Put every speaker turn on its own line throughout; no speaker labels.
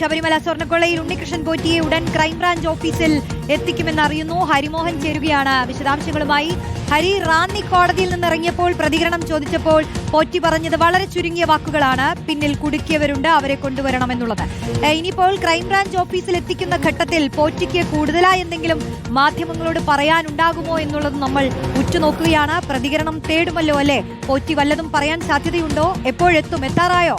ശബരിമല സ്വർണക്കൊള്ളയിൽ ഉണ്ണികൃഷ്ണൻ പോറ്റിയെ ഉടൻ ക്രൈംബ്രാഞ്ച് ഓഫീസിൽ എത്തിക്കുമെന്ന് അറിയുന്നു. ഹരിമോഹൻ ചേരുകയാണ് വിശദാംശങ്ങളുമായി. ഹരി റാന്നി കോടതിയിൽ നിന്നിറങ്ങിയപ്പോൾ പ്രതികരണം ചോദിച്ചപ്പോൾ പോറ്റി പറഞ്ഞത് വളരെ ചുരുങ്ങിയ വാക്കുകളാണ്. പിന്നിൽ കുടുക്കിയവരുണ്ട് അവരെ കൊണ്ടുവരണമെന്നുള്ളത്. ഇനിയിപ്പോൾ ക്രൈംബ്രാഞ്ച് ഓഫീസിൽ എത്തിക്കുന്ന ഘട്ടത്തിൽ പോറ്റിക്ക് കൂടുതലായി എന്തെങ്കിലും മാധ്യമങ്ങളോട് പറയാനുണ്ടാകുമോ എന്നുള്ളത് നമ്മൾ ഉറ്റുനോക്കുകയാണ്. പ്രതികരണം തേടുമല്ലോ അല്ലേ? പോറ്റി വല്ലതും പറയാൻ സാധ്യതയുണ്ടോ? എപ്പോഴെത്തും? എത്താറായോ?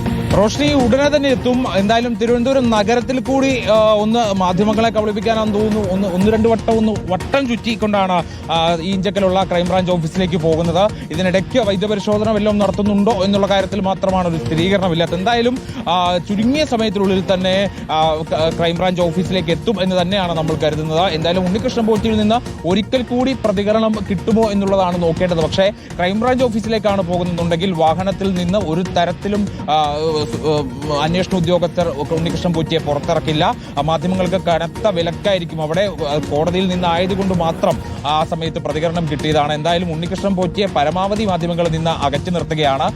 റോഷ്നി ഉടനെ തന്നെ എത്തും. എന്തായാലും തിരുവനന്തപുരം നഗരത്തിൽ കൂടി ഒന്ന് മാധ്യമങ്ങളെ കബളിപ്പിക്കാനാണെന്ന് തോന്നുന്നു. ഒന്ന് ഒന്ന് രണ്ട് വട്ടം ഒന്ന് വട്ടം ചുറ്റിക്കൊണ്ടാണ് ഈ ഇഞ്ചക്കലുള്ള ക്രൈംബ്രാഞ്ച് ഓഫീസിലേക്ക് പോകുന്നത്. ഇതിനിടയ്ക്ക് വൈദ്യപരിശോധന വല്ലതും നടത്തുന്നുണ്ടോ എന്നുള്ള കാര്യത്തിൽ മാത്രമാണ് ഒരു സ്ഥിരീകരണമില്ലാത്തത് എന്തായാലും ചുരുങ്ങിയ സമയത്തിനുള്ളിൽ തന്നെ ക്രൈംബ്രാഞ്ച് ഓഫീസിലേക്ക് എത്തും എന്ന് തന്നെയാണ് നമ്മൾ കരുതുന്നത്. എന്തായാലും ഉണ്ണികൃഷ്ണൻ പോറ്റിയിൽ നിന്ന് ഒരിക്കൽ കൂടി പ്രതികരണം കിട്ടുമോ എന്നുള്ളതാണ് നോക്കേണ്ടത്. പക്ഷേ ക്രൈംബ്രാഞ്ച് ഓഫീസിലേക്കാണ് പോകുന്നുണ്ടെങ്കിൽ വാഹനത്തിൽ നിന്ന് ഒരു തരത്തിലും അന്വേഷണ ഉദ്യോഗസ്ഥർ ഉണ്ണികൃഷ്ണൻ പൂറ്റിയെ പുറത്തിറക്കില്ല. മാധ്യമങ്ങൾക്ക് കനത്ത വിലക്കായിരിക്കും അവിടെ കോടതിയിൽ നിന്നായതുകൊണ്ട് മാത്രം ആ സമയത്ത് പ്രതികരണം കിട്ടിയതാണ്. എന്തായാലും ഉണ്ണികൃഷ്ണൻ പോറ്റിയെ പരമാവധി മാധ്യമങ്ങളിൽ നിന്ന് അകറ്റി നിർത്തുകയാണ്.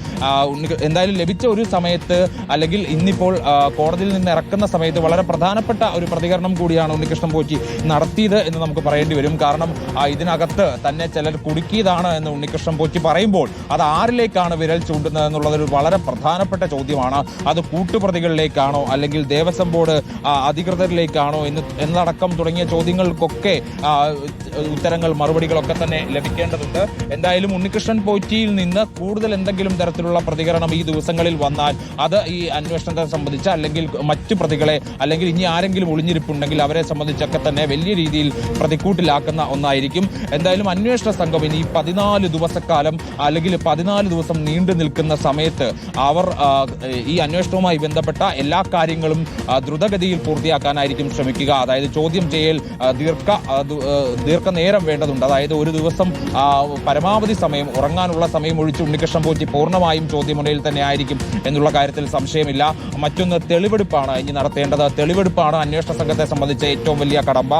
എന്തായാലും ലഭിച്ച ഒരു സമയത്ത് അല്ലെങ്കിൽ ഇന്നിപ്പോൾ കോടതിയിൽ നിന്ന് ഇറക്കുന്ന സമയത്ത് വളരെ പ്രധാനപ്പെട്ട ഒരു പ്രതികരണം കൂടിയാണ് ഉണ്ണികൃഷ്ണൻ പോറ്റി നടത്തിയത് എന്ന് നമുക്ക് പറയേണ്ടി വരും. കാരണം ഇതിനകത്ത് തന്നെ ചിലർ കുടുക്കിയതാണ് എന്ന് ഉണ്ണികൃഷ്ണൻ പോറ്റി പറയുമ്പോൾ അത് ആരിലേക്കാണ് വിരൽ ചൂണ്ടുന്നത് എന്നുള്ളത് ഒരു വളരെ പ്രധാനപ്പെട്ട ചോദ്യമാണ്. അത് കൂട്ടുപ്രതികളിലേക്കാണോ അല്ലെങ്കിൽ ദേവസ്വം ബോർഡ് അധികൃതരിലേക്കാണോ എന്ന് എന്നടക്കം തുടങ്ങിയ ചോദ്യങ്ങൾക്കൊക്കെ ഉത്തരങ്ങൾ മറുപടികളൊക്കെ തന്നെ ലഭിക്കേണ്ടതുണ്ട്. എന്തായാലും ഉണ്ണികൃഷ്ണൻ പോറ്റിയിൽ നിന്ന് കൂടുതൽ എന്തെങ്കിലും തരത്തിലുള്ള പ്രതികരണം ഈ ദിവസങ്ങളിൽ വന്നാൽ അത് ഈ അന്വേഷണത്തെ സംബന്ധിച്ച് അല്ലെങ്കിൽ മറ്റു പ്രതികളെ അല്ലെങ്കിൽ ഇനി ആരെങ്കിലും ഒളിഞ്ഞിരിപ്പുണ്ടെങ്കിൽ അവരെ സംബന്ധിച്ചൊക്കെ തന്നെ വലിയ രീതിയിൽ പ്രതിക്കൂട്ടിലാക്കുന്ന ഒന്നായിരിക്കും. എന്തായാലും അന്വേഷണ സംഘം ഇനി പതിനാല് ദിവസക്കാലം അല്ലെങ്കിൽ പതിനാല് ദിവസം നീണ്ടു നിൽക്കുന്ന സമയത്ത് അവർ ഈ അന്വേഷണവുമായി ബന്ധപ്പെട്ട എല്ലാ കാര്യങ്ങളും ദ്രുതഗതിയിൽ പൂർത്തിയാക്കാനായിരിക്കും ശ്രമിക്കുക. അതായത് ചോദ്യം ചെയ്യൽ ദീർഘ ദീർഘനേരം വേണ്ടതുണ്ട്. അതായത് ഒരു ദിവസം പരമാവധി സമയം ഉറങ്ങാനുള്ള സമയം ഒഴിച്ച് ഉണ്ണികൃഷ്ണൻ പോറ്റി പൂർണമായും ചോദ്യമുനയിൽ തന്നെ ആയിരിക്കും എന്നുള്ള കാര്യത്തിൽ സംശയമില്ല. മറ്റൊന്ന് തെളിവെടുപ്പാണ് ഇനി നടത്തേണ്ടത്. തെളിവെടുപ്പാണ് അന്വേഷണ സംഘത്തെ സംബന്ധിച്ച് ഏറ്റവും വലിയ കടമ്പ.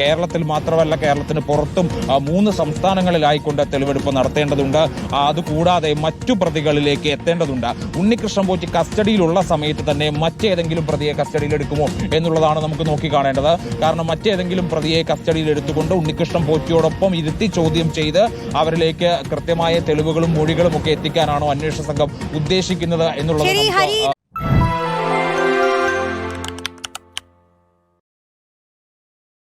കേരളത്തിൽ മാത്രമല്ല കേരളത്തിന് പുറത്തും മൂന്ന് സംസ്ഥാനങ്ങളിലായിക്കൊണ്ട് തെളിവെടുപ്പ് നടത്തേണ്ടതുണ്ട്. അതുകൂടാതെ മറ്റു പ്രതികളിലേക്ക് എത്തേണ്ടതുണ്ട്. ഉണ്ണികൃഷ്ണൻ പോറ്റി കസ്റ്റഡിയിലുള്ള സമയത്ത് തന്നെ മറ്റേതെങ്കിലും പ്രതിയെ കസ്റ്റഡിയിൽ എടുക്കുമോ എന്നുള്ളതാണ് നമുക്ക് നോക്കി കാണേണ്ടത്. കാരണം മറ്റേതെങ്കിലും പ്രതിയെ കസ്റ്റഡിയിൽ എടുത്തുകൊണ്ട് ഉണ്ണികൃഷ്ണൻ പോറ്റിയോടൊപ്പം ഇരുത്തി ചോദ്യം ചെയ്ത് അവരിലേക്ക് കൃത്യമായ തെളിവുകളും മൊഴികളും ഒക്കെ എത്തിക്കാനാണോ അന്വേഷണ സംഘം ഉദ്ദേശിക്കുന്നത് എന്നുള്ളത്